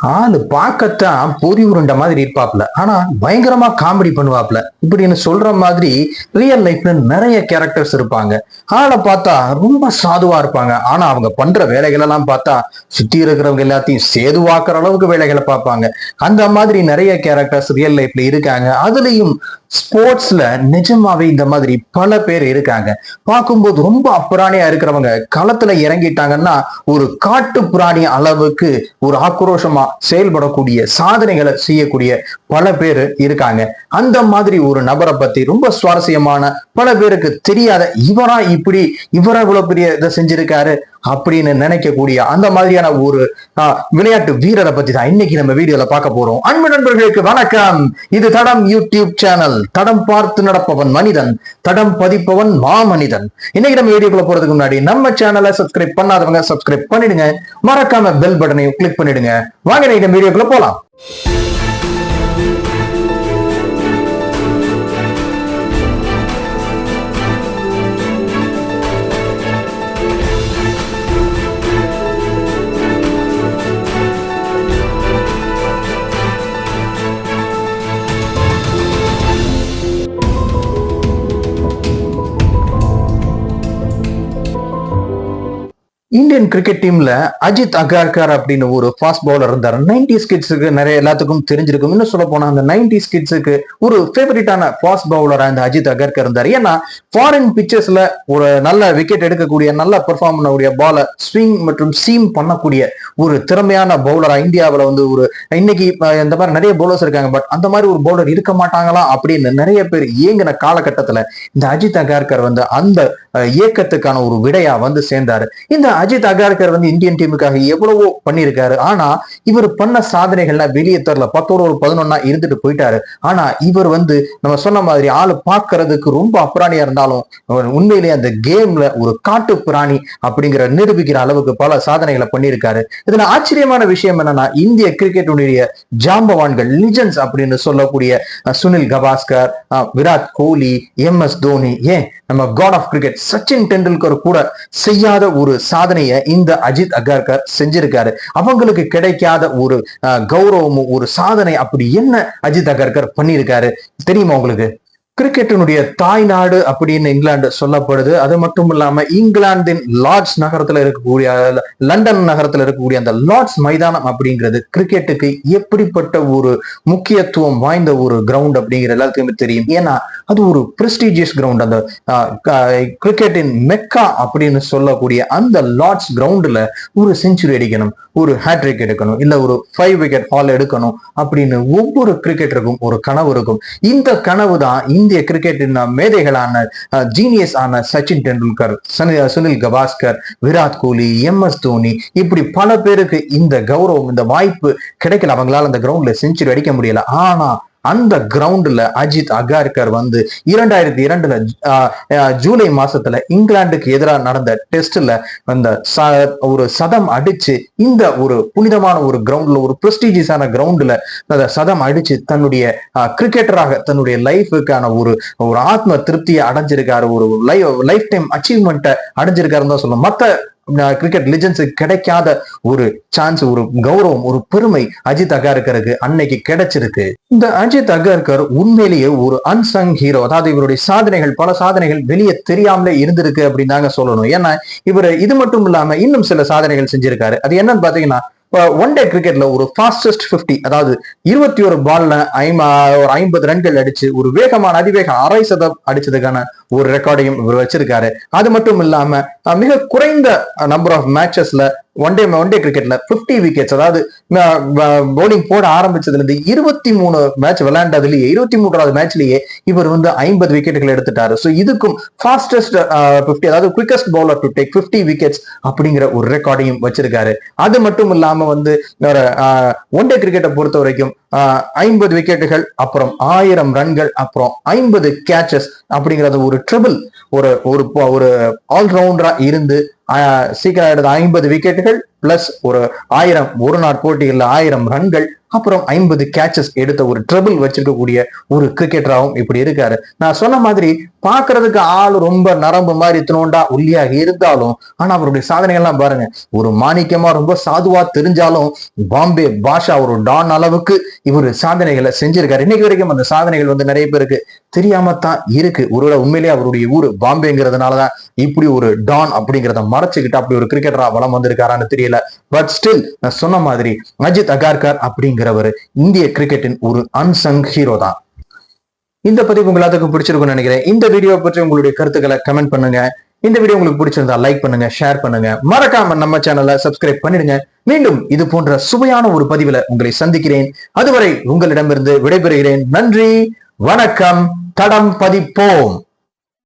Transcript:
ஆளு பார்க்கத்தான் பொறி உருண்டை மாதிரி இருப்பாப்ல ஆனா பயங்கரமா காமெடி பண்ணுவாப்ல இப்படின்னு சொல்ற மாதிரி ரியல் லைஃப்ல நிறைய கேரக்டர்ஸ் இருப்பாங்க. ஆளை பார்த்தா ரொம்ப சாதுவா இருப்பாங்க. ஆனா அவங்க பண்ற வேலைகள் எல்லாம் பார்த்தா சுத்தி இருக்கிறவங்க எல்லாத்தையும் சேதுவாக்குற அளவுக்கு வேலைகளை பார்ப்பாங்க. அந்த மாதிரி நிறைய கேரக்டர்ஸ் ரியல் லைஃப்ல இருக்காங்க. அதுலயும் ஸ்போர்ட்ஸ்ல நிஜமாவே இந்த மாதிரி பல பேர் இருக்காங்க. பார்க்கும்போது ரொம்ப அப்புராணியா இருக்கிறவங்க களத்துல இறங்கிட்டாங்கன்னா ஒரு காட்டு பிராணி அளவுக்கு ஒரு ஆக்ரோஷமா செயல்படக்கூடிய சாதனைகளை செய்யக்கூடிய பல பேர் இருக்காங்க. அந்த மாதிரி ஒரு நபரை பத்தி ரொம்ப சுவாரஸ்யமான பல பேருக்கு தெரியாத இவரா இப்படி இவரா இவ்வளவு பெரிய இதை செஞ்சிருக்காரு அப்படின்னு நினைக்கக்கூடிய அந்த மாதிரியான ஒரு விளையாட்டு வீரரை பத்தி தான் இன்னைக்கு நம்ம வீடியோல பார்க்க போறோம். அன்பு நண்பர்களுக்கு வணக்கம். இது தடம் யூடியூப் சேனல். தடம் பார்த்து நடப்பவன் மனிதன் தடம் பதிப்பவன் மாமனிதன். இன்னைக்கு நம்ம வீடியோக்குள்ள போறதுக்கு முன்னாடி நம்ம சேனலை சப்ஸ்கிரைப் பண்ணாதவங்க சப்ஸ்கிரைப் பண்ணிடுங்க. மறக்காம பெல் பட்டனையும் கிளிக் பண்ணிடுங்க. வாங்க இந்த வீடியோக்குள்ள போலாம். இந்தியன் கிரிக்கெட் டீம்ல அஜித் அகார்கர் அப்படின்னு ஒரு ஃபாஸ்ட் பவுலர் இருந்தார். நைன்டி கிட்ஸுக்கு நிறைய எல்லாத்துக்கும் தெரிஞ்சிருக்கும். இன்னும் சொல்ல போனா அந்த நைன்டி கிட்ஸுக்கு ஒரு ஃபேவரட்டான ஃபாஸ்ட் பவுலரா இந்த அஜித் அகர்கர் இருந்தார். ஏன்னா ஃபாரின் பிச்சர்ஸ்ல ஒரு நல்ல விக்கெட் எடுக்கக்கூடிய நல்ல பெர்ஃபார்ம் பண்ணக்கூடிய பாலை ஸ்விங் மற்றும் சீம் பண்ணக்கூடிய ஒரு திறமையான பவுலரா இந்தியாவில் வந்து ஒரு இன்னைக்கு இந்த மாதிரி நிறைய பவுலர்ஸ் இருக்காங்க. பட் அந்த மாதிரி ஒரு பவுலர் இருக்க மாட்டாங்களா அப்படின்னு நிறைய பேர் இயங்கின காலகட்டத்தில் இந்த அஜித் அகார்கர் வந்து அந்த இயக்கத்துக்கான ஒரு விடையா வந்து சேர்ந்தாரு. இந்த அஜித் அகார்கர் வந்து இந்தியன் டீமுக்காக எவ்வளவோ பண்ணியிருக்காரு. ஆனா இவர் பண்ண சாதனைகள்லாம் வெளியே தரல. பத்தோட ஒரு பதினொன்னா இருந்துட்டு போயிட்டாரு. ஆனா இவர் வந்து நம்ம சொன்ன மாதிரி ஆளு பாக்குறதுக்கு ரொம்ப அப்ராணியா இருந்தாலும் உண்மையிலேயே அந்த கேம்ல ஒரு காட்டு பிராணி அப்படிங்கிற நிரூபிக்கிற அளவுக்கு பல சாதனைகளை பண்ணியிருக்காரு. இதுல ஆச்சரியமான விஷயம் என்னன்னா இந்திய கிரிக்கெட்டுடைய ஜாம்பவான்கள் லிஜன்ஸ் அப்படின்னு சொல்லக்கூடிய சுனில் கவாஸ்கர் விராட் கோலி எம் எஸ் தோனி ஏன்? நம்ம god of cricket Sachin Tendulkar கூட செய்யாத ஒரு சாதனையை இந்த அஜித் அகர்கர் செஞ்சிருக்காரு. அவங்களுக்கு கிடைக்காத ஒரு அஹ், கௌரவமும் ஒரு சாதனை அப்படி என்ன அஜித் அகர்கர் பண்ணியிருக்காரு தெரியுமா உங்களுக்கு? கிரிக்கெட்டினுடைய தாய்நாடு அப்படின்னு இங்கிலாந்து சொல்லப்படுது. அது மட்டும் இல்லாம இங்கிலாந்தின் லார்ட்ஸ் நகரத்துல இருக்கக்கூடிய லண்டன் நகரத்துல இருக்கக்கூடிய அந்த லார்ட்ஸ் மைதானம் அப்படிங்கிறது கிரிக்கெட்டுக்கு எப்படிப்பட்ட ஒரு முக்கியத்துவம் வாய்ந்த ஒரு கிரவுண்ட் அப்படிங்கிற எல்லாத்துக்குமே தெரியும். ஏன்னா அது ஒரு பிரஸ்டீஜியஸ் கிரவுண்ட் அந்த கிரிக்கெட்டின் மெக்கா அப்படின்னு சொல்லக்கூடிய அந்த லார்ட்ஸ் கிரவுண்ட்ல ஒரு செஞ்சுரி அடிக்கணும். ஒரு ஹேட்ரிக் எடுக்கணும். இல்ல ஒரு ஃபைவ் விக்கெட் ஹால் எடுக்கணும். அப்படின்னு ஒவ்வொரு கிரிக்கெட்டருக்கும் ஒரு கனவு இருக்கும். இந்த கனவு தான் இந்திய கிரிக்கெட்டின் மேதைகளான ஜீனியஸ் ஆன சச்சின் டெண்டுல்கர் சுனில் கவாஸ்கர் விராட் கோலி எம் எஸ் தோனி இப்படி பல பேருக்கு இந்த கௌரவம் இந்த வாய்ப்பு கிடைக்கல. அவங்களால அந்த கிரவுண்ட்ல செஞ்சுரி அடிக்க முடியல. ஆனா அந்த கிரவுண்ட்ல அஜித் அகார்கர் வந்து இரண்டாயிரத்தி இரண்டுல ஜூலை மாசத்துல இங்கிலாந்துக்கு எதிராக நடந்த டெஸ்ட்ல அந்த ச- ஒரு சதம் அடிச்சு இந்த ஒரு புனிதமான ஒரு கிரவுண்ட்ல ஒரு ப்ரெஸ்டீஜியஸான கிரவுண்ட்ல அந்த சதம் அடிச்சு தன்னுடைய கிரிக்கெட்டராக தன்னுடைய லைஃபுக்கான ஒரு ஒரு ஆத்ம திருப்தியை அடைஞ்சிருக்காரு ஒரு லைஃப் லைஃப் டைம் அச்சீவ்மெண்ட்டை அடைஞ்சிருக்காருன்னு தான் சொல்லணும். மற்ற கிரிக்கெட் லிஜன்ஸுக்கு கிடைக்காத ஒரு சான்ஸ் ஒரு கௌரவம் ஒரு பெருமை அஜித் அகார்கருக்கு அன்னைக்கு கிடைச்சிருக்கு. இந்த அஜித் அகர்கர் உண்மையிலேயே ஒரு அன்சங் ஹீரோ அதாவது இவருடைய சாதனைகள் பல சாதனைகள் வெளியே தெரியாமலே இருந்திருக்கு அப்படின்னு தாங்க சொல்லணும். ஏன்னா இவர் இது மட்டும் இல்லாம இன்னும் சில சாதனைகள் செஞ்சிருக்காரு. அது என்னன்னு பாத்தீங்கன்னா ஒன் டே கிரிக்கெட்ல ஒரு ஃபாஸ்டஸ்ட் 50 அதாவது இருபத்தி ஒரு பால்ல ஒரு ஐம்பது ரன்கள் அடிச்சு ஒரு வேகமான அதிவேக அரை சதம் அடிச்சதுக்கான ஒரு ரெக்கார்டையும் இவர் வச்சிருக்காரு. அது மட்டும் இல்லாம மிக குறைந்த நம்பர் ஆஃப் மேட்சஸ்ல ஒன் டே ஒன் டே கிரிக்கெட்ல 50 விக்கெட்ஸ் அதாவது பவுலிங் போட ஆரம்பிச்சதுல இருந்து இருபத்தி மூணு மேட்ச் விளையாண்டதுலயே இருபத்தி மூன்றாவது மேட்ச்லயே இவர் வந்து ஐம்பது விக்கெட்டுகள் எடுத்துட்டாரு. ஸோ இதுக்கும் ஃபாஸ்டஸ்ட் 50 அதாவது quickest bowler to take 50 wickets அப்படிங்கிற ஒரு ரெக்கார்டையும் வச்சிருக்காரு. அது மட்டும் இல்லாம வந்து ஒன் டே கிரிக்கெட்டை பொறுத்த வரைக்கும் ஐம்பது விக்கெட்டுகள் அப்புறம் ஆயிரம் ரன்கள் அப்புறம் ஐம்பது கேச்சஸ் அப்படிங்கறது ஒரு ட்ரிபிள் ஒரு ஒரு ஒரு ஆல்ரவுண்டரா இருந்து சீக்கிரம் எடுத்த ஐம்பது விக்கெட்டுகள் பிளஸ் ஒரு ஆயிரம் ஒரு நாள் போட்டிகள்ல ஆயிரம் ரன்கள் அப்புறம் ஐம்பது கேட்சஸ் எடுத்த ஒரு ட்ரபிள் வச்சிருக்கக்கூடிய ஒரு கிரிக்கெட்டராகவும் இப்படி இருக்காரு. நான் சொன்ன மாதிரி பாக்குறதுக்கு ஆள் ரொம்ப நரம்பு மாதிரி தினோண்டா ஒல்லியாக இருந்தாலும் ஆனா அவருடைய சாதனைகள்லாம் பாருங்க. ஒரு மாணிக்கமா ரொம்ப சாதுவா தெரிஞ்சாலும் பாம்பே பாஷா ஒரு டான் அளவுக்கு இவர் சாதனைகளை செஞ்சிருக்காரு. இன்னைக்கு வரைக்கும் அந்த சாதனைகள் வந்து நிறைய பேருக்கு தெரியாம தான் இருக்கு. ஒருவேளை உண்மையிலேயே அவருடைய ஊர் பாம்பேங்கிறதுனாலதான் இப்படி ஒரு டான் அப்படிங்கிறத மறைச்சுக்கிட்டு அப்படி ஒரு கிரிக்கெட்டரா வளம் வந்திருக்காரான்னு தெரியல. பட் ஸ்டில் நான் சொன்ன மாதிரி அஜித் அகார்கர் அப்படிங்கிறவர் இந்திய கிரிக்கெட்டின் ஒரு அன்சங் ஹீரோ தான். இந்த பதிவு உங்க எல்லாத்துக்கும் பிடிச்சிருக்கும்னு நினைக்கிறேன். இந்த வீடியோ பற்றி உங்களுடைய கருத்துக்களை கமெண்ட் பண்ணுங்க. இந்த வீடியோ உங்களுக்கு பிடிச்சிருந்தா லைக் பண்ணுங்க ஷேர் பண்ணுங்க. மறக்காம நம்ம சேனலை சப்ஸ்கிரைப் பண்ணிடுங்க. மீண்டும் இது போன்ற சுவையான ஒரு பதிவுல உங்களை சந்திக்கிறேன். அதுவரை உங்களிடமிருந்து விடைபெறுகிறேன். நன்றி வணக்கம் தடம் பதிப்போம்.